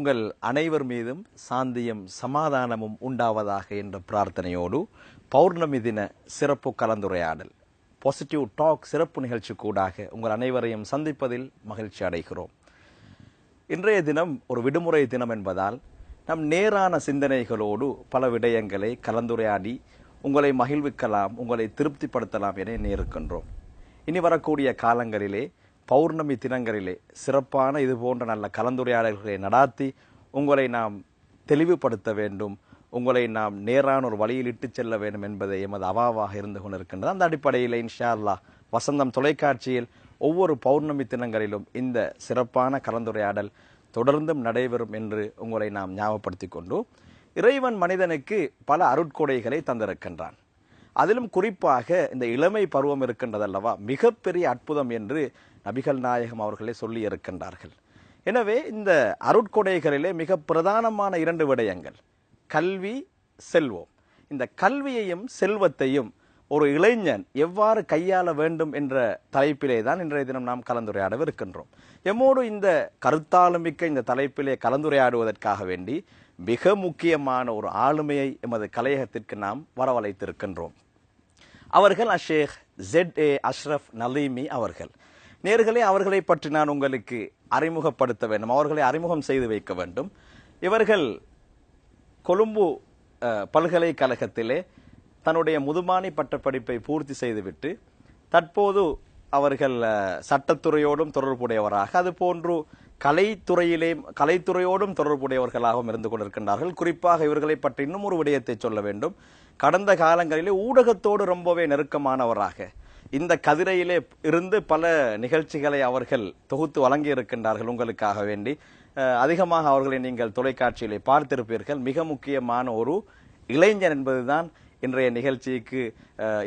உங்கள் அனைவர் மீதும் சாந்தியும் சமாதானமும் உண்டாவதாக என்ற பிரார்த்தனையோடு பௌர்ணமி தின சிறப்பு கலந்துரையாடல் பாசிட்டிவ் டாக் சிறப்பு நிகழ்ச்சி கூடாக உங்கள் அனைவரையும் சந்திப்பதில் மகிழ்ச்சி அடைகிறோம். இன்றைய தினம் ஒரு விடுமுறை தினம் என்பதால் நம் நேரான சிந்தனைகளோடு பல விடயங்களை கலந்துரையாடி உங்களை மகிழ்விக்கலாம் உங்களை திருப்திப்படுத்தலாம் என நேருக்கின்றோம் இனி வரக்கூடிய காலங்களிலே பௌர்ணமி தினங்களிலே சிறப்பான இது போன்ற நல்ல கலந்துரையாடல்களை நடாத்தி உங்களை நாம் தெளிவுபடுத்த வேண்டும் உங்களை நாம் நேரான ஒரு வழியில் இட்டுச் செல்ல வேண்டும் என்பதை எமது அவாவாக இருந்து கொண்டிருக்கின்றது. அந்த அடிப்படையில் இன்ஷா அல்லா வசந்தம் தொலைக்காட்சியில் ஒவ்வொரு பௌர்ணமி தினங்களிலும் இந்த சிறப்பான கலந்துரையாடல் தொடர்ந்தும் நடைபெறும் என்று உங்களை நாம் ஞாபகப்படுத்தி கொண்டு இறைவன் மனிதனுக்கு பல அருட்கொடைகளை தந்திருக்கின்றான். அதிலும் குறிப்பாக இந்த இளமை பருவம் இருக்கின்றதல்லவா மிகப்பெரிய அற்புதம் என்று நபிகள் நாயகம் அவர்களே சொல்லி இருக்கின்றார்கள். எனவே இந்த அருட்கொடைகளிலே மிக பிரதானமான இரண்டு விடயங்கள். கல்வி செல்வம். இந்த கல்வியையும் செல்வத்தையும் ஒரு இளைஞன் எவ்வாறு கையாள வேண்டும் என்ற தலைப்பிலே தான் இன்றைய தினம் நாம் கலந்துரையாடவிருக்கின்றோம். எம்மோடு இந்த கருத்தாளுமிக்க இந்த தலைப்பிலே கலந்துரையாடுவதற்காக வேண்டி மிக முக்கியமான ஒரு ஆளுமையை எமது கலையகத்திற்கு நாம் வரவழைத்திருக்கின்றோம். அவர்கள் அஷேக் ஜெட் ஏ அஷ்ரஃப் நலீமி அவர்கள். நேர்களே அவர்களை பற்றி நான் உங்களுக்கு அறிமுகப்படுத்த வேண்டும். அவர்களை அறிமுகம் செய்து வைக்க வேண்டும். இவர்கள் கொழும்பு பல்கலைக்கழகத்திலே தன்னுடைய முதுமானி பட்டப்படிப்பை பூர்த்தி செய்துவிட்டு தற்போது அவர்கள் சட்டத்துறையோடும் தொடர்புடையவராக அதுபோன்று கலைத்துறையிலே கலைத்துறையோடும் தொடர்புடையவர்களாகவும் இருந்து கொண்டிருக்கின்றார்கள். குறிப்பாக இவர்களை பற்றி இன்னும் ஒரு விடயத்தை சொல்ல வேண்டும். கடந்த காலங்களிலே ஊடகத்தோடு ரொம்பவே நெருக்கமானவராக இந்த கதிரையிலே இருந்து பல நிகழ்ச்சிகளை அவர்கள் தொகுத்து வழங்கி இருக்கின்றார்கள் உங்களுக்காக வேண்டி. அதிகமாக அவர்களை நீங்கள் தொலைக்காட்சியிலே பார்த்திருப்பீர்கள். மிக முக்கியமான ஒரு இளைஞர் என்பதுதான் இன்றைய நிகழ்ச்சிக்கு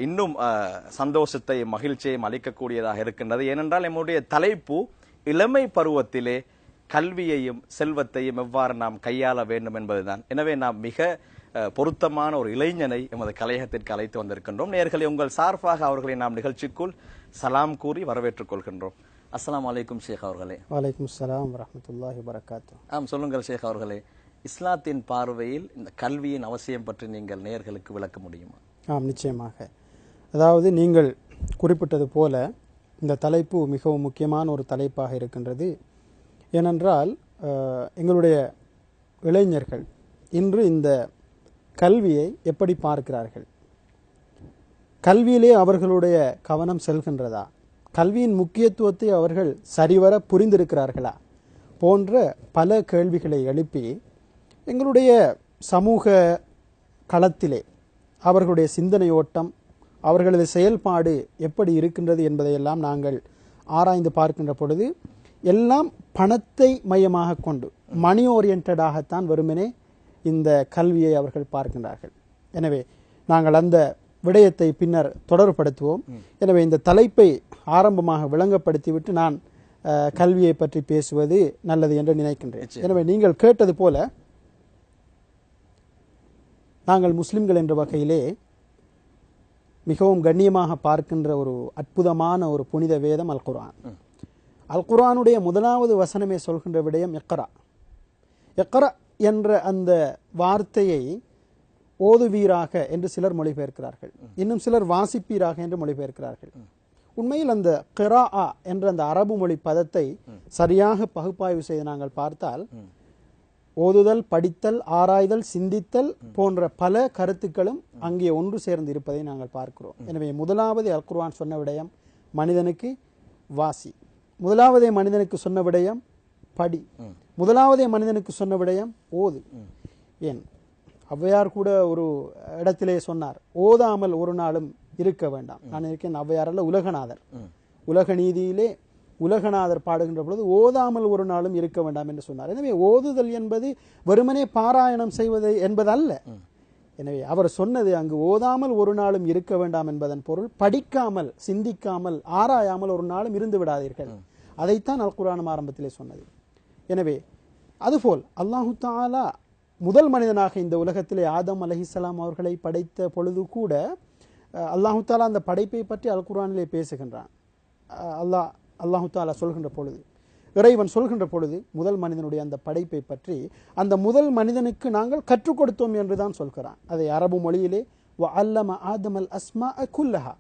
இன்னும் சந்தோஷத்தையும் மகிழ்ச்சியையும் அளிக்கக்கூடியதாக இருக்கின்றது. ஏனென்றால் நம்முடைய தலைப்பு இளமை பருவத்திலே கல்வியையும் செல்வத்தையும் எவ்வாறு நாம் கையாள வேண்டும் என்பதுதான். எனவே நாம் மிக பொருத்தமான ஒரு இளைஞனை எமது கலையகத்திற்கு அழைத்து வந்திருக்கின்றோம். நேர்களை உங்கள் சார்பாக அவர்களை நாம் நிகழ்ச்சிக்குள் சலாம் கூறி வரவேற்றுக் கொள்கின்றோம். அஸ்ஸலாமு அலைக்கும் ஷேக் அவர்களே. வலைக்கும் சலாம் வரமத்துல்லாஹி வரகாத்து ஆம் சொல்லுங்கள் ஷேக் அவர்களே. இஸ்லாத்தின் பார்வையில் இந்த கல்வியின் அவசியம் பற்றி நீங்கள் நேயர்களுக்கு விளக்க முடியுமா? ஆம் நிச்சயமாக. அதாவது நீங்கள் குறிப்பிட்டது போல இந்த தலைப்பு மிகவும் முக்கியமான ஒரு தலைப்பாக இருக்கின்றது. ஏனென்றால் எங்களுடைய இளைஞர்கள் இன்று இந்த கல்வியை எப்படி பார்க்கிறார்கள்? கல்வியிலே அவர்களுடைய கவனம் செல்கின்றதா? கல்வியின் முக்கியத்துவத்தை அவர்கள் சரிவர புரிந்திருக்கிறார்களா? போன்ற பல கேள்விகளை எழுப்பி எங்களுடைய சமூக களத்திலே அவர்களுடைய சிந்தனை ஓட்டம் அவர்களது செயல்பாடு எப்படி இருக்கின்றது என்பதையெல்லாம் நாங்கள் ஆராய்ந்து பார்க்கின்ற பொழுது எல்லாம் பணத்தை மையமாக கொண்டு மணி ஓரியன்டாகத்தான் வருமனே இந்த கல்வியை அவர்கள் பார்க்கின்றார்கள். எனவே நாங்கள் அந்த விடயத்தை பின்னர் தொடர்படுத்துவோம் எனவே இந்த தலைப்பை ஆரம்பமாக விளங்கப்படுத்திவிட்டு நான் கல்வியை பற்றி பேசுவது நல்லது என்று நினைக்கின்றேன். எனவே நீங்கள் கேட்டது போல நாங்கள் முஸ்லிம்கள் என்ற வகையிலே மிகவும் கண்ணியமாக பார்க்கின்ற ஒரு அற்புதமான ஒரு புனித வேதம் அல் குர்ஆன் அல் குர்ஆனுடைய முதலாவது வசனமே சொல்கின்ற விடயம் எக்கரா எக்கரா என்ற அந்த வார்த்தையை ஓதுவீராக என்று சிலர் மொழிபெயர்க்கிறார்கள். இன்னும் சிலர் வாசிப்பீராக என்று மொழிபெயர்க்கிறார்கள். உண்மையில் அந்த கிரா என்ற அந்த அரபு மொழி பதத்தை சரியாக பகுப்பாய்வு செய்து நாங்கள் பார்த்தால் ஓதுதல் படித்தல் ஆராய்தல் சிந்தித்தல் போன்ற பல கருத்துக்களும் அங்கே ஒன்று சேர்ந்து இருப்பதை நாங்கள் பார்க்கிறோம். எனவே முதலாவது அல்குர்வான் சொன்ன விடயம் மனிதனுக்கு வாசி. முதலாவதே மனிதனுக்கு சொன்ன விடயம் படி. முதலாவதே மனிதனுக்கு சொன்ன விடயம் ஓது. ஏன்? ஔவையார் கூட ஒரு இடத்திலே சொன்னார் ஓதாமல் ஒரு நாளும் இருக்க வேண்டாம். நான் இருக்கேன் ஔவையார் அல்ல உலகநாதர். உலக நீதியிலே உலகநாதர் பாடுகின்ற பொழுது ஓதாமல் ஒரு நாளும் இருக்க வேண்டாம் என்று சொன்னார். எனவே ஓதுதல் என்பது வெறுமனே பாராயணம் செய்வது என்பதல்ல. எனவே அவர் சொன்னது அங்கு ஓதாமல் ஒரு நாளும் இருக்க வேண்டாம் என்பதன் பொருள் படிக்காமல் சிந்திக்காமல் ஆராயாமல் ஒரு நாளும் இருந்து விடாதீர்கள். அதைத்தான் அல் குர்ஆனும் ஆரம்பத்திலே சொன்னது. எனவே அதுபோல் அல்லாஹு தாலா முதல் மனிதனாக இந்த உலகத்திலே ஆதம் அலஹிசலாம் அவர்களை படைத்த பொழுது கூட அல்லாஹுத்தாலா அல்லாஹு தாலா அந்த படைப்பை பற்றி அல் குரானிலே பேசுகின்றான் அல்லாஹ் அல்லாஹு தாலா சொல்கின்ற பொழுது இறைவன் சொல்கின்ற பொழுது முதல் மனிதனுடைய அந்த படைப்பை பற்றி அந்த முதல் மனிதனுக்கு நாங்கள் கற்றுக் கொடுத்தோம் என்று தான் சொல்கிறான். அதை அரபு மொழியிலே வ அல்லம ஆதமல் அஸ்மா குல்லஹா.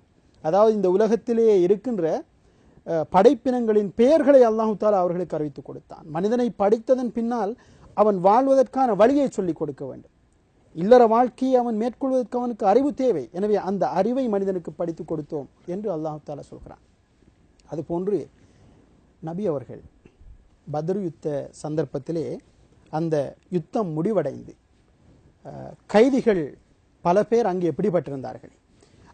அதாவது இந்த உலகத்திலேயே இருக்கின்ற படைப்பினங்களின் பெயர்களை அல்லாஹு தாலா அவர்களுக்கு அறிவித்துக் கொடுத்தான். மனிதனை படித்ததன் பின்னால் அவன் வாழ்வதற்கான வழியை சொல்லிக் கொடுக்க வேண்டும். இல்லற வாழ்க்கையை அவன் மேற்கொள்வதற்கு அவனுக்கு அறிவு தேவை. எனவே அந்த அறிவை மனிதனுக்கு படித்துக் கொடுத்தோம் என்று அல்லாஹு தாலா சொல்கிறான். அதுபோன்று நபி அவர்கள் பத்ரு யுத்த சந்தர்ப்பத்திலே அந்த யுத்தம் முடிவடைந்து கைதிகள் பல பேர் அங்கே பிடிபட்டிருந்தார்கள்.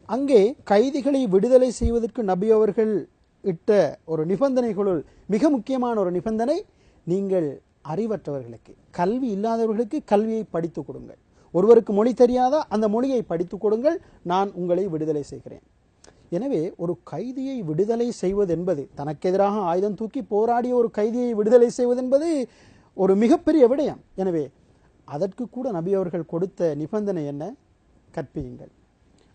அங்கே கைதிகளை விடுதலை செய்வதற்கு நபி அவர்கள் இட்ட ஒரு நிபந்தனைகளுள் மிக முக்கியமான ஒரு நிபந்தனை நீங்கள் அறிவற்றவர்களுக்கு கல்வி இல்லாதவர்களுக்கு கல்வியை படித்துக் கொடுங்கள். ஒருவருக்கு மொழி தெரியாதா அந்த மொழியை படித்துக் கொடுங்கள். நான் உங்களை விடுதலை செய்கிறேன். எனவே ஒரு கைதியை விடுதலை செய்வது என்பது தனக்கு எதிராக ஆயுதம் தூக்கி போராடிய ஒரு கைதியை விடுதலை செய்வது என்பது ஒரு மிகப்பெரிய விடயம். எனவே அதற்கு கூட நபி அவர்கள் கொடுத்த நிபந்தனை என்ன? கற்பியுங்கள்.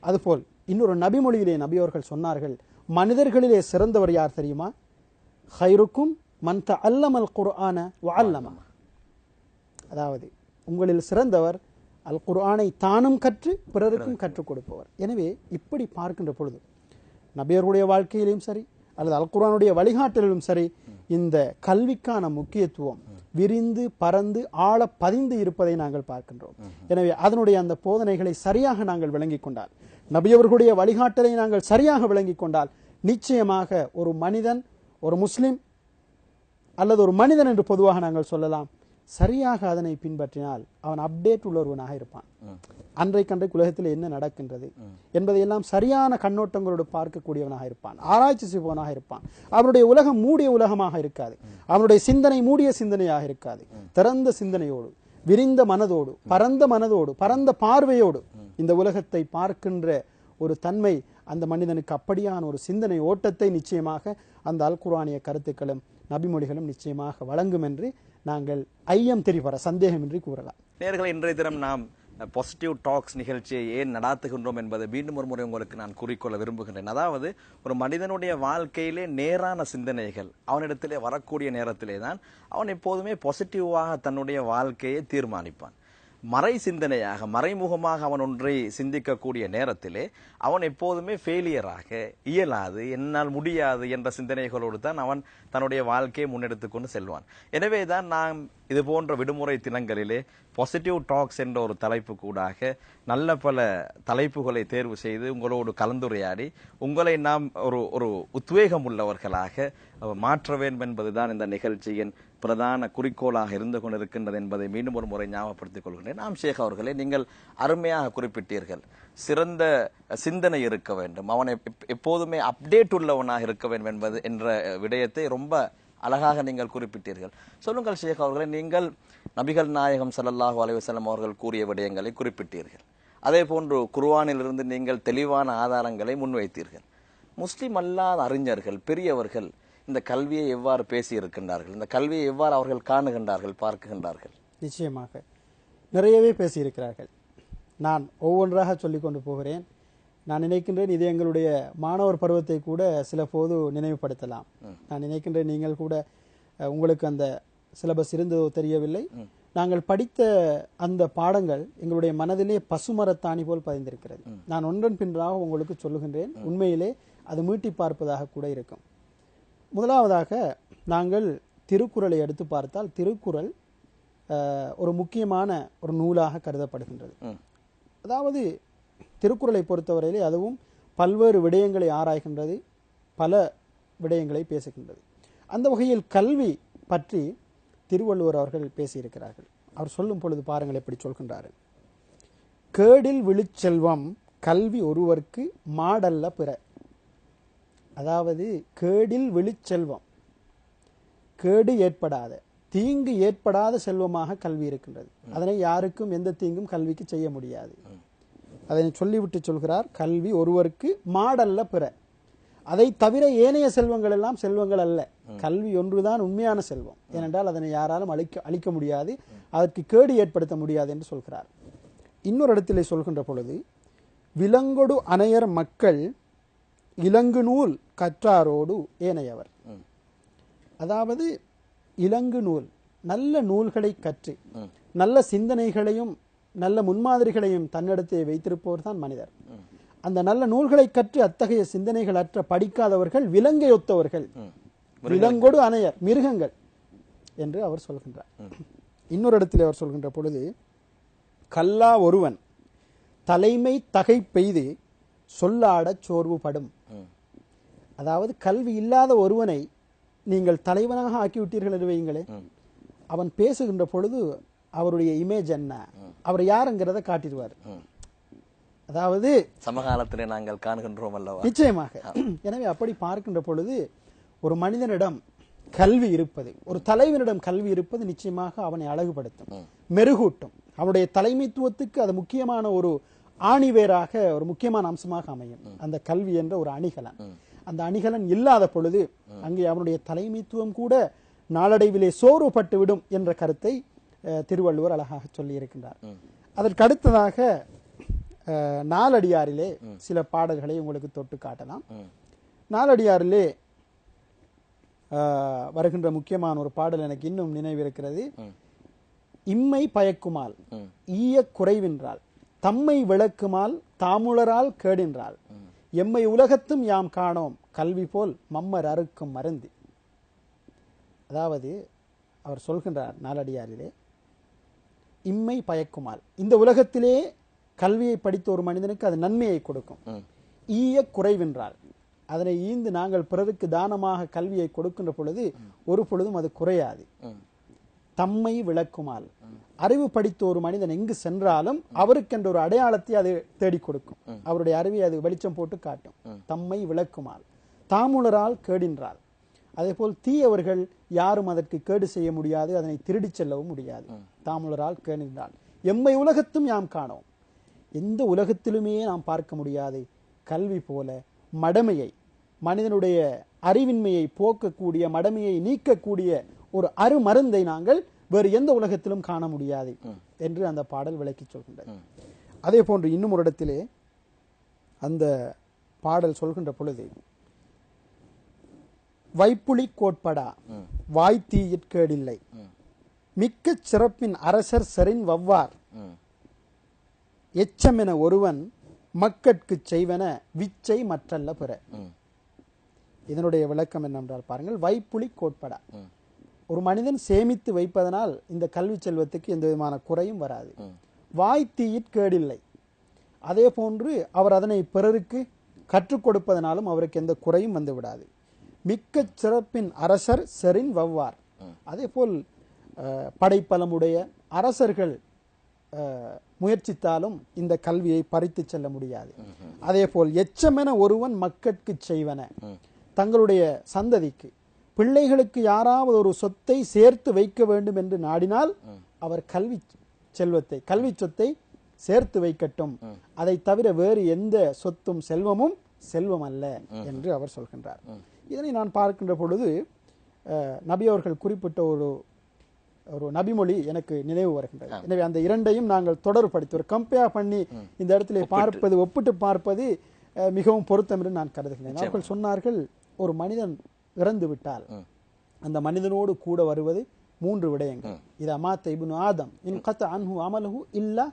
அதுபோல் இன்னொரு நபிமொழியிலே நபி அவர்கள் சொன்னார்கள் மனிதர்களிலே சிறந்தவர் யார் தெரியுமா? ஹைருக்கும் மன் அல்லமல் குர்ஆன வஅல்லம அதாவது உங்களில் சிறந்தவர் அல் குர்ஆனை தானும் கற்று பிறருக்கும் கற்றுக் கொடுப்பவர் எனவே இப்படி பார்க்கின்ற பொழுது நபியர்களுடைய வாழ்க்கையிலும் சரி அல்லது அல் குர்ஆனுடைய வழிகாட்டலிலும் சரி இந்த கல்விக்கான முக்கியத்துவம் விரிந்து பறந்து ஆழ பதிந்து இருப்பதை நாங்கள் பார்க்கின்றோம் எனவே அதனுடைய அந்த போதனைகளை சரியாக நாங்கள் விளங்கிக் கொண்டால் நபியவர்களுடைய வழிகாட்டலை நாங்கள் சரியாக விளங்கிக் கொண்டால் நிச்சயமாக ஒரு மனிதன் ஒரு முஸ்லிம் அல்லது ஒரு மனிதன் என்று பொதுவாக நாங்கள் சொல்லலாம் சரியாக அதனை பின்பற்றினால் அவன் அப்டேட் உள்ளவனாக இருப்பான். அன்றைக்கன்றைக்கு உலகத்தில் என்ன நடக்கின்றது? என்பதையெல்லாம் சரியான கண்ணோட்டங்களோடு பார்க்கக்கூடியவனாக இருப்பான். ஆராய்ச்சி செய்பவனாக இருப்பான். அவனுடைய உலகம் மூடிய உலகமாக இருக்காது. அவனுடைய சிந்தனை மூடிய சிந்தனையாக இருக்காது. திறந்த சிந்தனையோடு. விரிந்த மனதோடு பரந்த மனதோடு பரந்த பார்வையோடு இந்த உலகத்தை பார்க்கின்ற ஒரு தன்மை அந்த மனிதனுக்கு அப்படியான ஒரு சிந்தனை ஓட்டத்தை நிச்சயமாக அந்த அல் குர்ஆனிய கருத்துக்களும் நபிமொழிகளும் நிச்சயமாக வழங்கும் என்று நாங்கள் ஐயம் தெரிவர சந்தேகமின்றி கூறலாம். நேர்களை இன்றைய தினம் நாம் பாசிட்டிவ் டாக்ஸ் நிகழ்ச்சியை ஏன் நடாத்துகின்றோம் என்பதை மீண்டும் ஒரு முறை உங்களுக்கு நான் கூறிக்கொள்ள விரும்புகின்றேன். அதாவது ஒரு மனிதனுடைய வாழ்க்கையிலே நேரான சிந்தனைகள் அவனிடத்திலே வரக்கூடிய நேரத்திலே தான் அவன் எப்போதுமே பாசிட்டிவாக தன்னுடைய வாழ்க்கையை தீர்மானிப்பான். மறை சிந்தனையாக மறைமுகமாக அவன் ஒன்றை சிந்திக்கக்கூடிய நேரத்திலே அவன் எப்போதுமே ஃபெயிலியராக இயலாது என்னால் முடியாது என்ற சிந்தனைகளோடு தான் அவன் தன்னுடைய வாழ்க்கையை முன்னெடுத்து கொண்டு செல்வான். எனவே தான் நாம் இது போன்ற விடுமுறை தினங்களிலே பாசிட்டிவ் டாக்ஸ் என்ற ஒரு தலைப்பு கூடாக நல்ல பல தலைப்புகளை தேர்வு செய்து உங்களோடு கலந்துரையாடி உங்களை நாம் ஒரு ஒரு உத்வேகம் உள்ளவர்களாக மாற்ற வேண்டும் என்பதுதான் இந்த நிகழ்ச்சியின் பிரதான குறிக்கோளாக இருந்து கொண்டிருக்கின்றது என்பதை மீண்டும் ஒரு முறை ஞாபகப்படுத்திக் கொள்கிறேன் நாம் ஷேக் அவர்களே நீங்கள் அருமையாக குறிப்பிட்டீர்கள். சிறந்த சிந்தனை இருக்க வேண்டும். அவனை எப்போதுமே அப்டேட் உள்ளவனாக இருக்க வேண்டும் என்பது என்ற விடயத்தை ரொம்ப அழகாக நீங்கள் குறிப்பிட்டீர்கள். சொல்லுங்கள் ஷேக் அவர்களே நீங்கள் நபிகள் நாயகம் சல்லாஹூ அலைவசலம் அவர்கள் கூறிய விடயங்களை குறிப்பிட்டீர்கள். அதே போன்று குர்வானிலிருந்து நீங்கள் தெளிவான ஆதாரங்களை முன்வைத்தீர்கள். முஸ்லீம் அல்லாத அறிஞர்கள் பெரியவர்கள் இந்த கல்வியை எவ்வாறு பேசி இருக்கின்றார்கள் இந்த கல்வியை எவ்வாறு அவர்கள் காணுகின்றார்கள் பார்க்குகின்றார்கள்? நிச்சயமாக. நிறையவே பேசியிருக்கிறார்கள். நான் ஒவ்வொன்றாக சொல்லிக் கொண்டு போகிறேன். நான் நினைக்கின்றேன் இது எங்களுடைய மாணவர் பருவத்தை கூட சில போது நினைவுபடுத்தலாம். நான் நினைக்கின்றேன் நீங்கள் கூட உங்களுக்கு அந்த சிலபஸ் இருந்ததோ தெரியவில்லை. நாங்கள் படித்த அந்த பாடங்கள் எங்களுடைய மனதிலே பசுமரத்தாணி போல் பதிந்திருக்கிறது. நான் ஒன்றன் பின்றாக உங்களுக்கு சொல்லுகின்றேன். உண்மையிலே அது மீட்டி பார்ப்பதாக கூட இருக்கும். முதலாவதாக நாங்கள் திருக்குறளை எடுத்து பார்த்தால் திருக்குறள் ஒரு முக்கியமான ஒரு நூலாக கருதப்படுகின்றது. அதாவது திருக்குறளை பொறுத்தவரையிலே அதுவும் பல்வேறு விடயங்களை ஆராய்கின்றது பல விடயங்களை பேசுகின்றது. அந்த வகையில் கல்வி பற்றி திருவள்ளுவர் அவர்கள் பேசியிருக்கிறார்கள். அவர் சொல்லும் பொழுது பாருங்கள் எப்படி சொல்கின்றார். கேடில் விழுச்செல்வம் கல்வி ஒருவர்க்கு மாடல்ல பிற அதாவது கேடில் வெளிச்செல்வம். கேடு ஏற்படாத தீங்கு ஏற்படாத செல்வமாக கல்வி இருக்கின்றது. அதனை யாருக்கும் எந்த தீங்கும் கல்விக்கு செய்ய முடியாது. அதனை சொல்லிவிட்டு சொல்கிறார் கல்வி ஒருவருக்கு மாடல்ல பிற. அதை தவிர ஏனைய செல்வங்கள் எல்லாம் செல்வங்கள் அல்ல. கல்வி ஒன்றுதான் உண்மையான செல்வம். ஏனென்றால் அதனை யாராலும் அழிக்க அழிக்க முடியாது. அதற்கு கேடு ஏற்படுத்த முடியாது என்று சொல்கிறார். இன்னொரு இடத்திலே சொல்கின்ற பொழுது விலங்கொடு அணையர் மக்கள் இலங்கு நூல் கற்றாரோடு ஏனையவர். அதாவது இலங்கு நூல் நல்ல நூல்களை கற்று நல்ல சிந்தனைகளையும் நல்ல முன்மாதிரிகளையும் தன்னிடத்தே வைத்திருப்பவர் தான் மனிதர். அந்த நல்ல நூல்களை கற்று அத்தகைய சிந்தனைகள் அற்ற படிக்காதவர்கள் விலங்கை ஒத்தவர்கள் விலங்கோடு அணையர் மிருகங்கள் என்று அவர் சொல்கின்றார். இன்னொரு இடத்தில் அவர் சொல்கின்ற பொழுது கல்லா ஒருவன் தலைமை தகை பெய்து சொல்லாடச் சோர்வுபடும். அதாவது கல்வி இல்லாத ஒருவனை நீங்கள் தலைவனாக ஆக்கிவிட்டீர்கள் என்று வையுங்களே அவன் பேசுகின்ற பொழுது அவருடைய இமேஜ் என்ன? அவர் யாருங்கிறத காட்டிடுவார். அதாவது சமகாலத்திலே நாங்கள் காணுகின்றோம் அல்லவா? நிச்சயமாக. எனவே அப்படி பார்க்கின்ற பொழுது ஒரு மனிதனிடம் கல்வி இருப்பது ஒரு தலைவனிடம் கல்வி இருப்பது நிச்சயமாக அவனை அழகுபடுத்தும் மெருகூட்டும். அவனுடைய தலைமைத்துவத்துக்கு அது முக்கியமான ஒரு ஆணிவேராக ஒரு முக்கியமான அம்சமாக அமையும். அந்த கல்வி என்ற ஒரு அணிகலன். அந்த அணிகலன் இல்லாத பொழுது அங்கே அவனுடைய தலைமைத்துவம் கூட நாளடைவிலே சோர்வுபட்டு விடும் என்ற கருத்தை திருவள்ளுவர் அழகாக சொல்லி இருக்கின்றார் அதற்கு அடுத்ததாக நாலடியாரிலே சில பாடல்களை உங்களுக்கு தொட்டு காட்டலாம். நாலடியாரிலே வருகின்ற முக்கியமான ஒரு பாடல் எனக்கு இன்னும் நினைவிருக்கிறது. இம்மை பயக்குமால் ஈய குறைவின்றால். தம்மை விளக்குமால் தாமுளரால் கேடின்றால் எம்மை உலகத்தும் யாம் காணோம். கல்வி போல் மம்மர் அறுக்கும் மருந்தி. அதாவது அவர் சொல்கின்றார் நாலடியாரிலே இம்மை பயக்குமால். இந்த உலகத்திலே கல்வியை படித்த ஒரு மனிதனுக்கு அது நன்மையை கொடுக்கும். ஈய குறைவென்றால் அதனை ஈந்து நாங்கள் பிறருக்கு தானமாக கல்வியை கொடுக்கின்ற பொழுது ஒரு பொழுதும் அது குறையாது. தம்மை விளக்குமால். அறிவு படித்த ஒரு மனிதன் எங்கு சென்றாலும் அவருக்கென்ற ஒரு அடையாளத்தை அது தேடிக் கொடுக்கும். அவருடைய அறிவை அது வெளிச்சம் போட்டு காட்டும். தம்மை விளக்குமால். தாமுலரால் கேடின்றால். அதேபோல் தீயவர்கள் யாரும் அதற்கு கேடு செய்ய முடியாது அதனை திருடிச் செல்லவும் முடியாது. தாமுலரால் கேடின்றால். எம்மை உலகத்தும் யாம் காணோம். எந்த உலகத்திலுமே நாம் பார்க்க முடியாது கல்வி போல மடமையை மனிதனுடைய அறிவின்மையை போக்கக்கூடிய மடமையை நீக்கக்கூடிய ஒரு அருமருந்தை நாங்கள் வேறு எந்த உலகத்திலும் காண முடியாது என்று அந்த பாடல் விளக்கி சொல்கின்றது. அதே போன்று இன்னும் ஒரு இடத்திலே அந்த பாடல் சொல்கின்ற பொழுது வைப்புலி கோட்படா வாய் தீயிற்கேடில்லை மிக்க சிறப்பின் அரசர் செரின் வவ்வார். எச்சமென ஒருவன் மக்கட்குச் செய்வன விச்சை மற்றல்ல பிற. இதனுடைய விளக்கம் என்னவென்றால் பாருங்கள் வைப்புலி கோட்படா. ஒரு மனிதன் சேமித்து வைப்பதனால் இந்த கல்வி செல்வத்துக்கு எந்த விதமான குறையும் வராது. வாய் தீயிற்கேடில்லை அதே போன்று அவர் அதனை பிறருக்கு கற்றுக் கொடுப்பதனாலும் அவருக்கு எந்த குறையும் வந்து விடாது. மிக்க சிறப்பின் அரசர் செரின் வவ்வார். அதே போல் படைப்பலமுடைய அரசர்கள் முயற்சித்தாலும் இந்த கல்வியை பறித்து செல்ல முடியாது. அதே போல் எச்சமென ஒருவன் மக்கட்கு செய்வன. தங்களுடைய சந்ததிக்கு. பிள்ளைகளுக்கு யாராவது ஒரு சொத்தை சேர்த்து வைக்க வேண்டும் என்று நாடினால் அவர் கல்வி செல்வத்தை கல்வி சொத்தை சேர்த்து வைக்கட்டும். அதை தவிர வேறு எந்த சொத்தும் செல்வமும் செல்வம் அல்ல என்று அவர் சொல்கின்றார். இதனை நான் பார்க்கின்ற பொழுது நபி அவர்கள் குறிப்பிட்ட ஒரு ஒரு நபிமொழி எனக்கு நினைவு வருகின்றது. எனவே அந்த இரண்டையும் நாங்கள் தொடர்படுத்தி ஒரு கம்பேர் பண்ணி இந்த இடத்திலே பார்ப்பது ஒப்பிட்டு பார்ப்பது மிகவும் பொருத்தம் என்று நான் கருதுகிறேன். அவர்கள் சொன்னார்கள் ஒரு மனிதன் இறந்து விட்டால் அந்த மனிதனோடு கூட வருவது மூன்று விடயங்கள். இது அமாத்த இப்னு ஆதம். இன் கத்த அன்ஹு அமலஹு இல்லா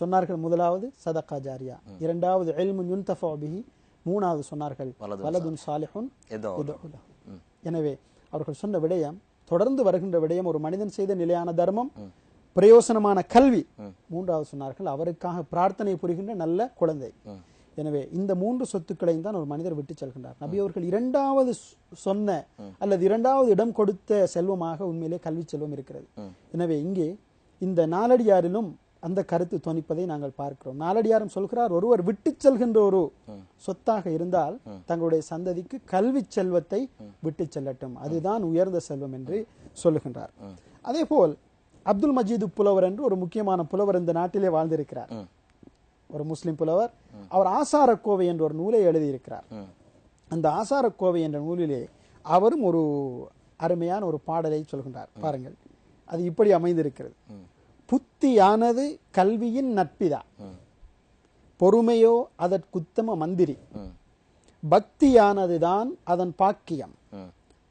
சொன்னார்கள் முதலாவது சதகா ஜாரியா. இரண்டாவது இல்முன் யுன்தஃபா பிஹி. மூணாவது சொன்னார்கள் வலதுன் சாலிஹுன். எனவே அவர்கள் சொன்ன விடயம் தொடர்ந்து வருகின்ற விடயம் ஒரு மனிதன் செய்த நிலையான தர்மம் பிரயோசனமான கல்வி. மூன்றாவது சொன்னார்கள் அவருக்காக பிரார்த்தனை புரிகின்ற நல்ல குழந்தை. எனவே இந்த மூன்று சொத்துக்களையும் தான் ஒரு மனிதர் விட்டு செல்கின்றார். நபி அவர்கள் இரண்டாவது சொன்ன அல்லது இரண்டாவது இடம் கொடுத்த செல்வமாக உண்மையிலே கல்வி செல்வம் இருக்கிறது. எனவே இங்கே இந்த நாலடியாரிலும் அந்த கருத்து தொனிப்பதை நாங்கள் பார்க்கிறோம். நாலடியாரும் சொல்கிறார் ஒருவர் விட்டு செல்கின்ற ஒரு சொத்தாக இருந்தால் தங்களுடைய சந்ததிக்கு கல்வி செல்வத்தை விட்டு செல்லட்டும். அதுதான் உயர்ந்த செல்வம் என்று சொல்லுகின்றார் அதே போல் அப்துல் மஜீது புலவர் என்று ஒரு முக்கியமான புலவர் இந்த நாட்டிலே வாழ்ந்திருக்கிறார். ஒரு முஸ்லிம் புலவர் அவர் ஆசாரக்கோவை என்ற ஒரு நூலை எழுதியிருக்கிறார். அந்த ஆசாரக்கோவை என்ற நூலிலே அவரும் ஒரு அருமையான ஒரு பாடலை சொல்கின்றார். பாருங்கள். அது இப்படி அமைந்திருக்கிறது. புத்தியானது கல்வியின் நட்பிதா. பொறுமையோ அதற்குத்தம மந்திரி. பக்தியானதுதான் அதன் பாக்கியம்.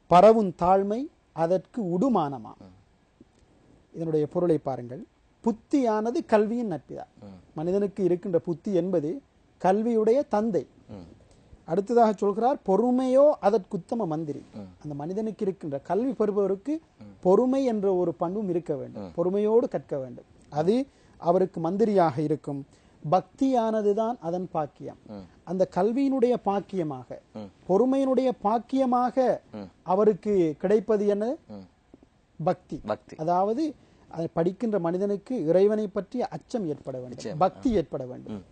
பரவும் தாழ்மை அதற்கு உடுமானமாம் இதனுடைய பொருளை பாருங்கள். புத்தியானது கல்வியின் நட்பிதா. மனிதனுக்கு இருக்கின்ற புத்தி என்பது கல்வியுடைய தந்தை. அடுத்ததாக சொல்கிறார் பொறுமையோ அதற்குத்தம மந்திரி. அந்த மனிதனுக்கு இருக்கின்ற கல்வி பெறுபவருக்கு பொறுமை என்ற ஒரு பண்பும் இருக்க வேண்டும். பொறுமையோடு கற்க வேண்டும். அது அவருக்கு மந்திரியாக இருக்கும். பக்தியானதுதான் அதன் பாக்கியம். அந்த கல்வியினுடைய பாக்கியமாக பொறுமையினுடைய பாக்கியமாக அவருக்கு கிடைப்பது என்ன. பக்தி. பக்தி. அதாவது அதை படிக்கின்ற மனிதனுக்கு இறைவனை பற்றிய அச்சம் ஏற்பட வேண்டும் பக்தி ஏற்பட வேண்டும்.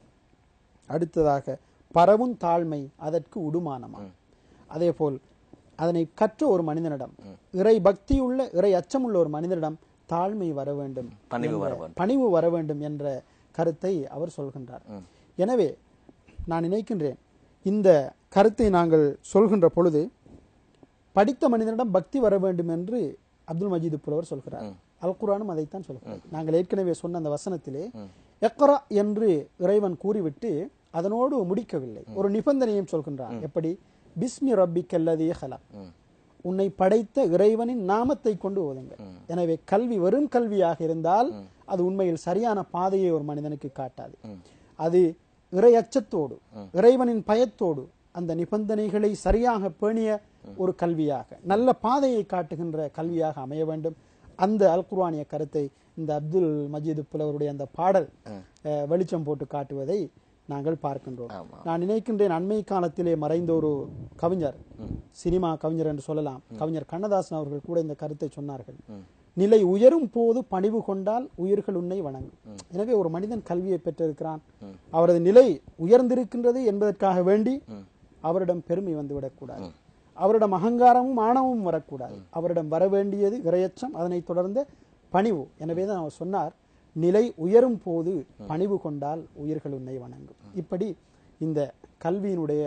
அடுத்ததாக பரவும் தாழ்மை அதற்கு உடுமானமாம் அதே போல் அதனை கற்ற ஒரு மனிதனிடம் இறை பக்தி உள்ள இறை அச்சமுள்ள ஒரு மனிதனிடம் தாழ்மை வர வேண்டும் பணிவு என்ற- வர வேண்டும். பணிவு வர வேண்டும் என்ற கருத்தை அவர் சொல்கின்றார். எனவே நான் நினைக்கின்றேன் இந்த கருத்தை நாங்கள் சொல்கின்ற பொழுது படித்த மனிதனிடம் பக்தி வர வேண்டும் என்று அப்துல் மஜீது புலவர் சொல்கிறார். அல் குரானும் அதைத்தான் சொல்கிறார் நாங்கள் ஏற்கனவே சொன்ன அந்த வசனத்திலே எக்ரா என்று இறைவன் கூறிவிட்டு அதனோடு முடிக்கவில்லை. ஒரு நிபந்தனையும் சொல்கின்றான். எப்படி? பிஸ்மி ரப்பிக்கல்லதே ஹலக் உன்னை படைத்த இறைவனின் நாமத்தை கொண்டு ஓதுங்கள். எனவே கல்வி வெறும் கல்வியாக இருந்தால் அது உண்மையில் சரியான பாதையை ஒரு மனிதனுக்கு காட்டாது. அது இறை அச்சத்தோடு இறைவனின் பயத்தோடு அந்த நிபந்தனைகளை சரியாக பேணிய ஒரு கல்வியாக நல்ல பாதையை காட்டுகின்ற கல்வியாக அமைய வேண்டும். அந்த அல் குர்ஆனிய கருத்தை இந்த அப்துல் மஜீது புலவருடைய அந்த பாடல் வெளிச்சம் போட்டு காட்டுவதை நாங்கள் பார்க்கின்றோம். நான் நினைக்கின்றேன் அண்மை காலத்திலே மறைந்த ஒரு கவிஞர் சினிமா கவிஞர் என்று சொல்லலாம். கவிஞர் கண்ணதாசன் அவர்கள் கூட இந்த கருத்தை சொன்னார்கள். நிலை உயரும் போது பணிவு கொண்டால் உயிர்கள் உன்னை வணங்கும். எனவே ஒரு மனிதன் கல்வியை பெற்றிருக்கிறான். அவரது நிலை உயர்ந்திருக்கின்றது என்பதற்காக வேண்டி அவரிடம் பெருமை வந்து விடக்கூடாது அவரிடம் அகங்காரமும் ஆணவமும் வரக்கூடாது. அவரிடம் வர வேண்டியது இரையச்சம் அதனைத் தொடர்ந்து பணிவு. எனவேதான் அவர் சொன்னார் நிலை உயரும் போது பணிவு கொண்டால் உயிர்கள் உன்னை வணங்கும். இப்படி இந்த கல்வியினுடைய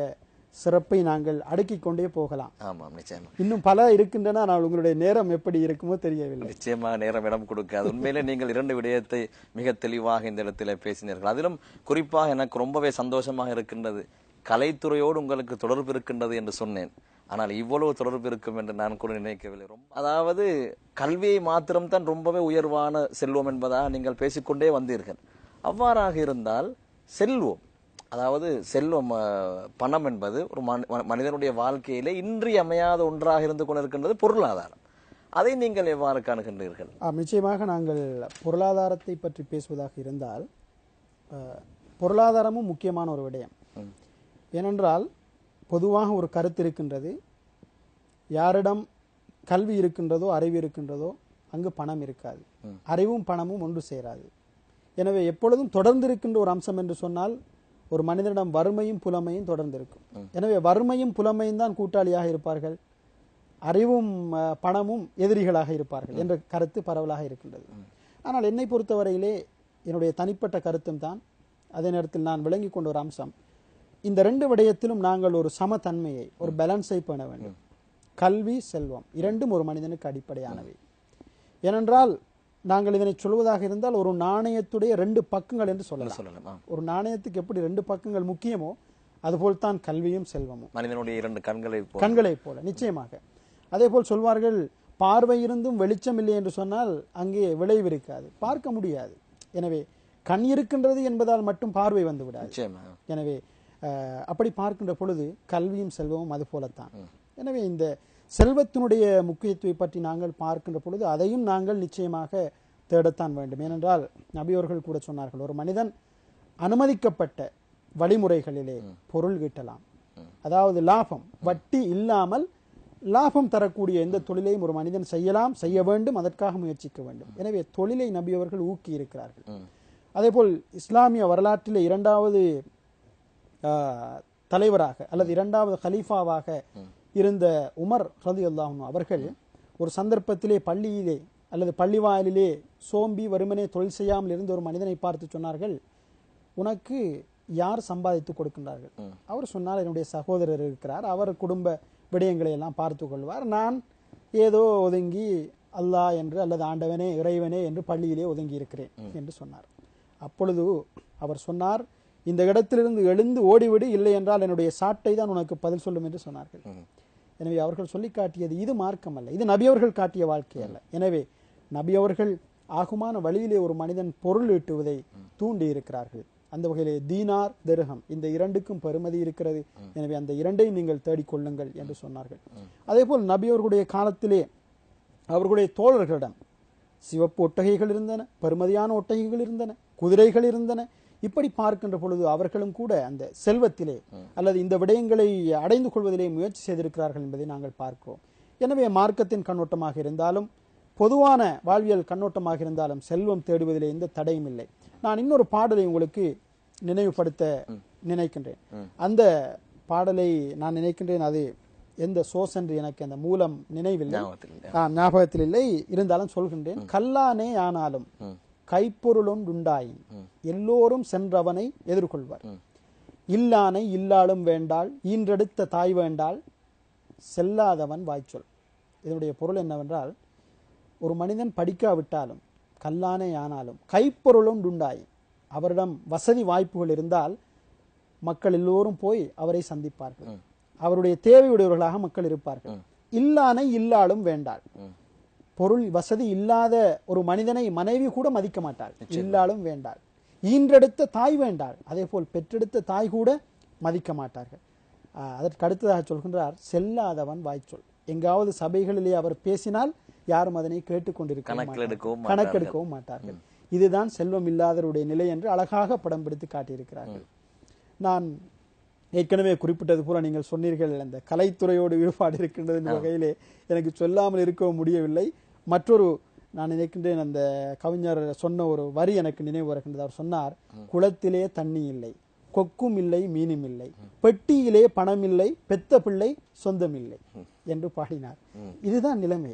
சிறப்பை நாங்கள் அடுக்கிக் கொண்டே போகலாம். ஆமாம் நிச்சயமா. இன்னும் பல இருக்கின்றன ஆனால் உங்களுடைய நேரம் எப்படி இருக்குமோ தெரியவில்லை. நிச்சயமா நேரம் இடம் கொடுக்காது. உண்மையிலே நீங்கள் இரண்டு விடயத்தை மிக தெளிவாக இந்த இடத்துல பேசினீர்கள். அதிலும் குறிப்பாக எனக்கு ரொம்பவே சந்தோஷமாக இருக்கின்றது. கலைத்துறையோடு உங்களுக்கு தொடர்பு இருக்கின்றது என்று சொன்னேன். ஆனால் இவ்வளவு தொடர்பு இருக்கும் என்று நான் கூட நினைக்கவில்லை. ரொம்ப அதாவது கல்வியை மாத்திரம்தான் ரொம்பவே உயர்வான செல்வம் என்பதாக நீங்கள் பேசிக்கொண்டே வந்தீர்கள். அவ்வாறாக இருந்தால் செல்வம் அதாவது செல்வம் பணம் என்பது ஒரு மனி- ம- மனிதனுடைய வாழ்க்கையிலே இன்றியமையாத ஒன்றாக இருந்து கொண்டிருக்கின்றது பொருளாதாரம். அதை நீங்கள் எவ்வாறு காணுகின்றீர்கள்? நிச்சயமாக நாங்கள் பொருளாதாரத்தை பற்றி பேசுவதாக இருந்தால் பொருளாதாரமும் முக்கியமான ஒரு விடயம். ஏனென்றால் பொதுவாக ஒரு கருத்து இருக்கின்றது. யாரிடம் கல்வி இருக்கின்றதோ அறிவு இருக்கின்றதோ அங்கு பணம் இருக்காது. அறிவும் பணமும் ஒன்று சேராது. எனவே எப்பொழுதும் தொடர்ந்து இருக்கின்ற ஒரு அம்சம் என்று சொன்னால் ஒரு மனிதனிடம் வறுமையும் புலமையும் தொடர்ந்து இருக்கும் எனவே வறுமையும் புலமையும் தான் கூட்டாளியாக இருப்பார்கள். அறிவும் பணமும் எதிரிகளாக இருப்பார்கள் என்ற கருத்து பரவலாக இருக்கின்றது. ஆனால் என்னை பொறுத்தவரையிலே என்னுடைய தனிப்பட்ட கருத்தும் தான். அதே நேரத்தில் நான் விளங்கிக் கொண்ட ஒரு அம்சம். இந்த ரெண்டு விடயத்திலும் நாங்கள் ஒரு சமதன்மையை ஒரு பேலன்ஸை பேண வேண்டும். கல்வி செல்வம் இரண்டும் ஒரு மனிதனுக்கு அடிப்படையானவை. ஏனென்றால் நாங்கள் இதனை சொல்வதாக இருந்தால் ஒரு நாணயத்துடைய ரெண்டு பக்கங்கள் என்று சொல்லலாம். சொல்லலாம். ஒரு நாணயத்துக்கு எப்படி ரெண்டு பக்கங்கள் முக்கியமோ அதுபோல் தான் கல்வியும் செல்வமும். மனிதனுடைய இரண்டு கண்களை போல. கண்களைப் போல நிச்சயமாக. அதே போல் சொல்வார்கள் பார்வை இருந்தும் வெளிச்சம் இல்லை என்று சொன்னால் அங்கே விளைவு இருக்காது பார்க்க முடியாது. எனவே கண் இருக்கின்றது என்பதால் மட்டும் பார்வை வந்து விடாது எனவே அப்படி பார்க்கின்ற பொழுது கல்வியும் செல்வமும் அது போலத்தான். எனவே இந்த செல்வத்தினுடைய முக்கியத்துவத்தை பற்றி நாங்கள் பார்க்கின்ற பொழுது அதையும் நாங்கள் நிச்சயமாக தேடத்தான் வேண்டும். ஏனென்றால் நபியவர்கள் கூட சொன்னார்கள் ஒரு மனிதன் அனுமதிக்கப்பட்ட வழிமுறைகளிலே பொருள் ஈட்டலாம். அதாவது லாபம் வட்டி இல்லாமல் லாபம் தரக்கூடிய எந்த தொழிலையும் ஒரு மனிதன் செய்யலாம் செய்ய வேண்டும் அதற்காக முயற்சிக்க வேண்டும். எனவே தொழிலை நபியவர்கள் ஊக்கி இருக்கிறார்கள் அதேபோல் இஸ்லாமிய வரலாற்றிலே இரண்டாவது தலைவராக அல்லது இரண்டாவது கலீஃபாவாக இருந்த உமர் ரதி அவர்கள் ஒரு சந்தர்ப்பத்திலே பள்ளியிலே அல்லது பள்ளி வாயிலிலே சோம்பி வெறுமனே தொழில் செய்யாமல் இருந்த ஒரு மனிதனை பார்த்து சொன்னார்கள் உனக்கு யார் சம்பாதித்து கொடுக்கின்றார்கள்? அவர் சொன்னார் என்னுடைய சகோதரர் இருக்கிறார் அவர் குடும்ப விடயங்களை எல்லாம் பார்த்து கொள்வார். நான் ஏதோ ஒதுங்கி அல்லாஹ் என்று அல்லது ஆண்டவனே இறைவனே என்று பள்ளியிலே ஒதுங்கி இருக்கிறேன் என்று சொன்னார். அப்பொழுது அவர் சொன்னார் இந்த இடத்திலிருந்து எழுந்து ஓடிவிடு இல்லை என்றால் என்னுடைய சாட்டை தான் உனக்கு பதில் சொல்லும் என்று சொன்னார்கள். எனவே அவர்கள் சொல்லி காட்டியது இது மார்க்கம் அல்ல இது நபி அவர்கள் காட்டிய வாழ்க்கை அல்ல. எனவே நபி அவர்கள் ஆகுமான வழியிலே ஒரு மனிதன் பொருள் ஈட்டுவதை தூண்டி இருக்கிறார்கள். அந்த வகையிலே தீனார் திர்ஹம் இந்த இரண்டுக்கும் பெருமதி இருக்கிறது. எனவே அந்த இரண்டையும் நீங்கள் தேடிக்கொள்ளுங்கள் என்று சொன்னார்கள். அதேபோல் நபி அவர்களுடைய காலத்திலே அவர்களுடைய தோழர்களிடம் சிவப்பு ஒட்டகைகள் இருந்தன பெருமதியான ஒட்டகைகள் இருந்தன குதிரைகள் இருந்தன இப்படி பார்க்கின்ற பொழுது அவர்களும் கூட அந்த செல்வத்திலே அல்லது இந்த விடயங்களை அடைந்து கொள்வதிலே முயற்சி செய்திருக்கிறார்கள் என்பதை நாங்கள் பார்க்கிறோம். எனவே மார்க்கத்தின் கண்ணோட்டமாக இருந்தாலும் பொதுவான வாழ்வியல் கண்ணோட்டமாக இருந்தாலும் செல்வம் தேடுவதிலே எந்த தடையும் இல்லை. நான் இன்னொரு பாடலை உங்களுக்கு நினைவுபடுத்த நினைக்கின்றேன். அந்த பாடலை நான் நினைக்கின்றேன். அது எந்த சோஸ் என்று எனக்கு அந்த மூலம். ஆ, ஞாபகத்தில் இல்லை. இருந்தாலும் சொல்கின்றேன். கல்லானே ஆனாலும் கைப்பொருளொன்றுண்டாயின் எல்லோரும் சென்றவனை எதிர்கொள்வர். இல்லானை இல்லாளும் வேண்டாள் ஈன்றெடுத்த தாய் வேண்டாள் செல்லாதவன் வாய்ச்சொல். இதனுடைய பொருள் என்னவென்றால் ஒரு மனிதன் படிக்காவிட்டாலும் கல்லானே ஆனாலும் கைப்பொருளும் உண்டாயின் அவரிடம் வசதி வாய்ப்புகள் இருந்தால் மக்கள் எல்லோரும் போய் அவரை சந்திப்பார்கள். அவருடைய தேவையுடையவர்களாக மக்கள் இருப்பார்கள். இல்லானை இல்லாளும் வேண்டாள். பொருள் வசதி இல்லாத ஒரு மனிதனை மனைவி கூட மதிக்க மாட்டாள். இல்லாலும் வேண்டாள். ஈன்றெடுத்த தாய் வேண்டாள். அதே போல் பெற்றெடுத்த தாய் கூட மதிக்க மாட்டார்கள். அதற்கு அடுத்ததாக சொல்கின்றார் செல்லாதவன் வாய்ச்சொல். எங்காவது சபைகளிலே அவர் பேசினால் யாரும் அதனை கேட்டுக்கொண்டிருக்க. கணக்கெடுக்கவும் மாட்டார்கள். இதுதான் செல்வம் இல்லாதவருடைய நிலை என்று அழகாக படம் பிடித்து காட்டியிருக்கிறார்கள். நான் ஏற்கனவே குறிப்பிட்டது போல நீங்கள் சொன்னீர்கள் அந்த கலைத்துறையோடு ஈடுபாடு இருக்கின்றது என்ற வகையிலே எனக்கு சொல்லாமல் இருக்கவும் முடியவில்லை. மற்றொரு நான் நினைக்கின்றேன் அந்த கவிஞர் சொன்ன ஒரு வரி எனக்கு நினைவு வருகின்றது. அவர் சொன்னார் குளத்திலே தண்ணி இல்லை கொக்கும் இல்லை மீனும் இல்லை. பெட்டியிலே பணம் இல்லை பெத்த பிள்ளை சொந்தம் இல்லை. என்று பாடினார். இதுதான் நிலைமை.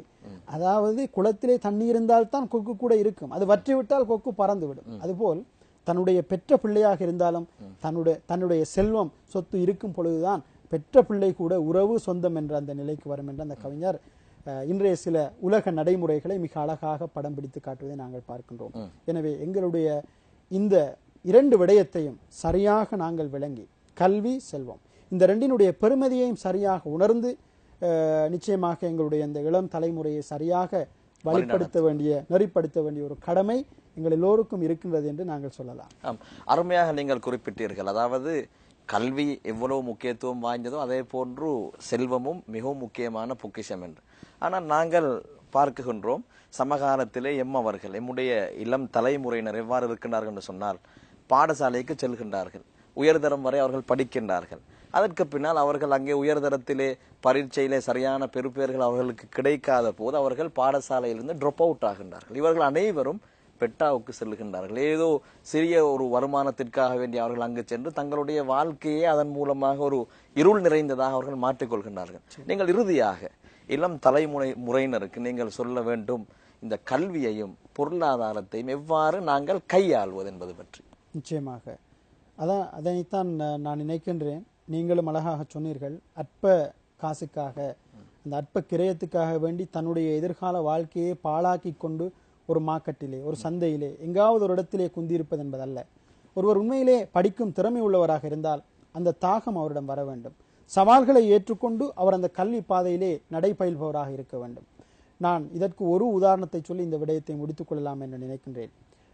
அதாவது குளத்திலே தண்ணி இருந்தால்தான் கொக்கு கூட இருக்கும். அது வற்றிவிட்டால் கொக்கு பறந்து விடும் அதுபோல் தன்னுடைய பெற்ற பிள்ளையாக இருந்தாலும் தன்னுடைய தன்னுடைய செல்வம் சொத்து இருக்கும் பொழுதுதான் பெற்ற பிள்ளை கூட உறவு சொந்தம் என்ற அந்த நிலைக்கு வரும் என்ற அந்த கவிஞர் இன்றைய சில உலக நடைமுறைகளை மிக அழகாக படம் பிடித்து காட்டுவதை நாங்கள் பார்க்கின்றோம். எனவே எங்களுடைய இந்த இரண்டு விடயத்தையும் சரியாக நாங்கள் விளங்கி கல்வி செல்வம் இந்த ரெண்டினுடைய பெருமதியையும் சரியாக உணர்ந்து நிச்சயமாக எங்களுடைய இந்த இளம் தலைமுறையை சரியாக வழிப்படுத்த வேண்டிய நெறிப்படுத்த வேண்டிய ஒரு கடமை எங்கள் எல்லோருக்கும் இருக்கின்றது என்று நாங்கள் சொல்லலாம். அருமையாக நீங்கள் குறிப்பிட்டீர்கள். அதாவது கல்வி எவ்வளவு முக்கியத்துவம் வாய்ந்ததோ அதே போன்று செல்வமும் மிகவும் முக்கியமான பொக்கிஷம் என்று. ஆனால் நாங்கள் பார்க்குகின்றோம் சமகாலத்திலே எம் அவர்கள் எம்முடைய இளம் தலைமுறையினர் எவ்வாறு இருக்கின்றார்கள் என்று சொன்னால் பாடசாலைக்கு செல்கின்றார்கள் உயர்தரம் வரை அவர்கள் படிக்கின்றார்கள். அதற்கு பின்னால் அவர்கள் அங்கே உயர்தரத்திலே பரீட்சையிலே சரியான பெறுபேர்கள் அவர்களுக்கு கிடைக்காத போது அவர்கள் பாடசாலையிலிருந்து ட்ரொப் அவுட் ஆகின்றார்கள். இவர்கள் அனைவரும் பெட்டாவுக்கு செல்லுகின்றார்கள் ஏதோ சிறிய ஒரு வருமானத்திற்காக வேண்டி அவர்கள் அங்கு சென்று தங்களுடைய வாழ்க்கையே அதன் மூலமாக ஒரு இருள் நிறைந்ததாக அவர்கள் மாற்றிக்கொள்கின்றார்கள் நீங்கள் இறுதியாக இளம் தலைமுறை முறையினருக்கு நீங்கள் சொல்ல வேண்டும் இந்த கல்வியையும் பொருளாதாரத்தையும் எவ்வாறு நாங்கள் கையாள்வது என்பது பற்றி. நிச்சயமாக. அதான் அதனைத்தான் நா- நான் நினைக்கின்றேன். நீங்களும் அழகாக சொன்னீர்கள். அற்ப காசுக்காக அந்த அற்ப கிரயத்துக்காக வேண்டி தன்னுடைய எதிர்கால வாழ்க்கையை பாழாக்கி கொண்டு ஒரு மார்க்கெட்டிலே ஒரு சந்தையிலே எங்காவது ஒரு இடத்திலே குந்தியிருப்பது என்பதல்ல. ஒருவர் உண்மையிலே படிக்கும் திறமை உள்ளவராக இருந்தால் அந்த தாகம் அவரிடம் வர வேண்டும். சவால்களை ஏற்றுக்கொண்டு அவர் அந்த கல்வி பாதையிலே நடைபயில்பவராக இருக்க வேண்டும். நான் இதற்கு ஒரு உதாரணத்தை சொல்லி இந்த விடயத்தை முடித்துக் கொள்ளலாம் என்று நினைக்கின்றேன்.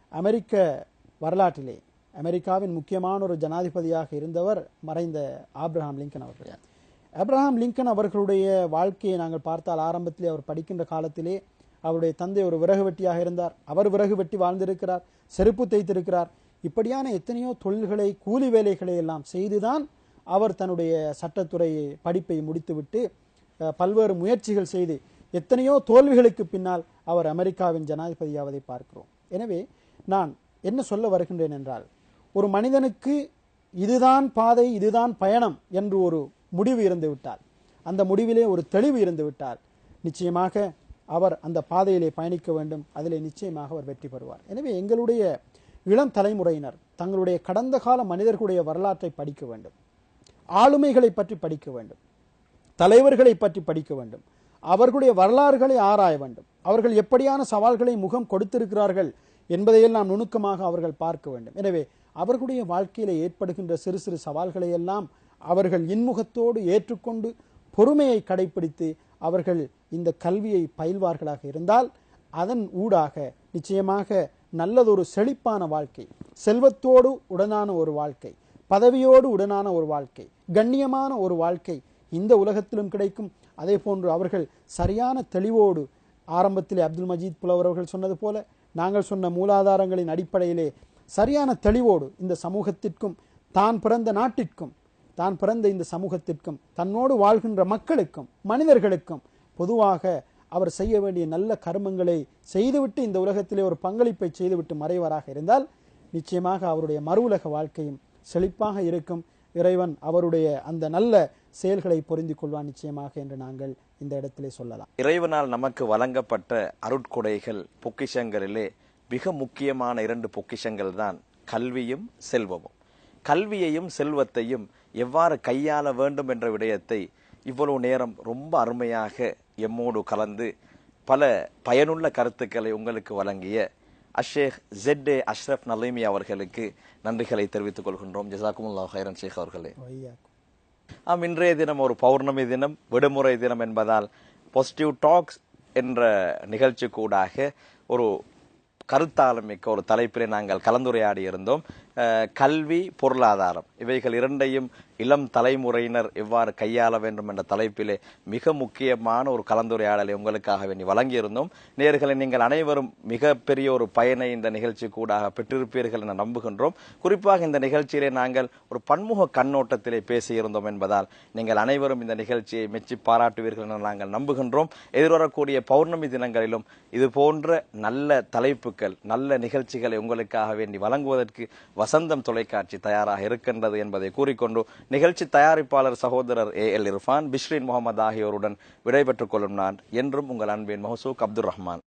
அமெரிக்க வரலாற்றிலே அமெரிக்காவின் முக்கியமான ஒரு ஜனாதிபதியாக இருந்தவர் மறைந்த ஆப்ரஹாம் லிங்கன் அவர்கள். ஆப்ரஹாம் லிங்கன் அவர்களுடைய வாழ்க்கையை நாங்கள் பார்த்தால் ஆரம்பத்திலே அவர் படிக்கின்ற காலத்திலே அவருடைய தந்தை ஒரு விறகு வெட்டியாக இருந்தார். அவர் விறகு வெட்டி வாழ்ந்திருக்கிறார் செருப்பு தைத்திருக்கிறார் இப்படியான எத்தனையோ தொழில்களை கூலி வேலைகளை எல்லாம் செய்துதான் அவர் தன்னுடைய சட்டத்துறை படிப்பை முடித்துவிட்டு பல்வேறு முயற்சிகள் செய்து எத்தனையோ தோல்விகளுக்கு பின்னால் அவர் அமெரிக்காவின் ஜனாதிபதியாவதை பார்க்கிறோம். எனவே நான் என்ன சொல்ல வருகின்றேன் என்றால் ஒரு மனிதனுக்கு இதுதான் பாதை இதுதான் பயணம் என்று ஒரு முடிவு இருந்துவிட்டால் அந்த முடிவிலே ஒரு தெளிவு இருந்துவிட்டால் நிச்சயமாக அவர் அந்த பாதையிலே பயணிக்க வேண்டும். அதிலே நிச்சயமாக அவர் வெற்றி பெறுவார். எனவே எங்களுடைய இளம் தலைமுறையினர் தங்களுடைய கடந்த கால மனிதர்களுடைய வரலாற்றை படிக்க வேண்டும். ஆளுமைகளை பற்றி படிக்க வேண்டும். தலைவர்களை பற்றி படிக்க வேண்டும். அவர்களுடைய வரலாறுகளை ஆராய வேண்டும். அவர்கள் எப்படியான சவால்களை முகம் கொடுத்திருக்கிறார்கள் என்பதையெல்லாம் நுணுக்கமாக அவர்கள் பார்க்க வேண்டும். எனவே அவர்களுடைய வாழ்க்கையில் ஏற்படுகின்ற சிறு சிறு சவால்களை எல்லாம் அவர்கள் இன்முகத்தோடு ஏற்றுக்கொண்டு பொறுமையை கடைபிடித்து அவர்கள் இந்த கல்வியை பயில்வார்களாக இருந்தால் அதன் ஊடாக நிச்சயமாக நல்லதொரு செழிப்பான வாழ்க்கை செல்வத்தோடு உடனான ஒரு வாழ்க்கை பதவியோடு உடனான ஒரு வாழ்க்கை கண்ணியமான ஒரு வாழ்க்கை இந்த உலகத்திலும் கிடைக்கும். அதே போன்று அவர்கள் சரியான தெளிவோடு ஆரம்பத்திலே அப்துல் மஜீத் புலவர் அவர்கள் சொன்னது போல நாங்கள் சொன்ன மூலாதாரங்களின் அடிப்படையிலே சரியான தெளிவோடு இந்த சமூகத்திற்கும் தான் பிறந்த நாட்டிற்கும் தான் பிறந்த இந்த சமூகத்திற்கும் தன்னோடு வாழ்கின்ற மக்களுக்கும் மனிதர்களுக்கும் பொதுவாக அவர் செய்ய வேண்டிய நல்ல கர்மங்களை செய்துவிட்டு இந்த உலகத்திலே ஒரு பங்களிப்பை செய்துவிட்டு மறைவராக இருந்தால் நிச்சயமாக அவருடைய மறு உலக வாழ்க்கையும் செழிப்பாக இருக்கும். இறைவன் அவருடைய அந்த நல்ல செயல்களை பொருந்திக் கொள்வான் நிச்சயமாக என்று நாங்கள் இந்த இடத்திலே சொல்லலாம். இறைவனால் நமக்கு வழங்கப்பட்ட அருட்கொடைகள் பொக்கிஷங்களிலே மிக முக்கியமான இரண்டு பொக்கிஷங்கள் தான் கல்வியும் செல்வமும். கல்வியையும் செல்வத்தையும் எவ்வாறு கையாள வேண்டும் என்ற விடயத்தை இவ்வளவு நேரம் ரொம்ப அருமையாக எம்மோடு கலந்து பல பயனுள்ள கருத்துக்களை உங்களுக்கு வழங்கிய அஷேக் ஜெட் ஏ அஷ்ரப் நலீமி அவர்களுக்கு நன்றிகளை தெரிவித்துக் கொள்கின்றோம். ஜசாக்குமுல்லா ஹைரன் ஷேக் அவர்களே. ஆம் இன்றைய தினம் ஒரு பௌர்ணமி தினம் விடுமுறை தினம் என்பதால் பாசிட்டிவ் டாக்ஸ் என்ற நிகழ்ச்சி கூடாக ஒரு கருத்தாளமிக்க ஒரு தலைப்பிலே நாங்கள் கலந்துரையாடி இருந்தோம். கல்வி பொருளாதாரம். இவைகள் இரண்டையும் இளம் தலைமுறையினர் எவ்வாறு கையாள வேண்டும் என்ற தலைப்பிலே மிக முக்கியமான ஒரு கலந்துரையாடலை உங்களுக்காக வேண்டி வழங்கியிருந்தோம். நேர்களை நீங்கள் அனைவரும் மிகப்பெரிய ஒரு பயனை இந்த நிகழ்ச்சி கூடாக பெற்றிருப்பீர்கள் என நம்புகின்றோம். குறிப்பாக இந்த நிகழ்ச்சியிலே நாங்கள் ஒரு பன்முக கண்ணோட்டத்திலே பேசியிருந்தோம் என்பதால் நீங்கள் அனைவரும் இந்த நிகழ்ச்சியை மெச்சி பாராட்டுவீர்கள் என நாங்கள் நம்புகின்றோம். எதிர்வரக்கூடிய பௌர்ணமி தினங்களிலும் இது போன்ற நல்ல தலைப்புகள் நல்ல நிகழ்ச்சிகளை உங்களுக்காக வேண்டி வழங்குவதற்கு வசந்தம் தொலைக்காட்சி தயாராக இருக்கின்றது என்பதை கூறிக்கொண்டு நிகழ்ச்சி தயாரிப்பாளர் சகோதரர் ஏ எல் இர்ஃபான் பிஷ்ரின் முகமது ஆகியோருடன் விடைபெற்றுக் கொள்ளும் நான் என்றும் உங்கள் அன்பின் மஹசூக் அப்துல் ரஹ்மான்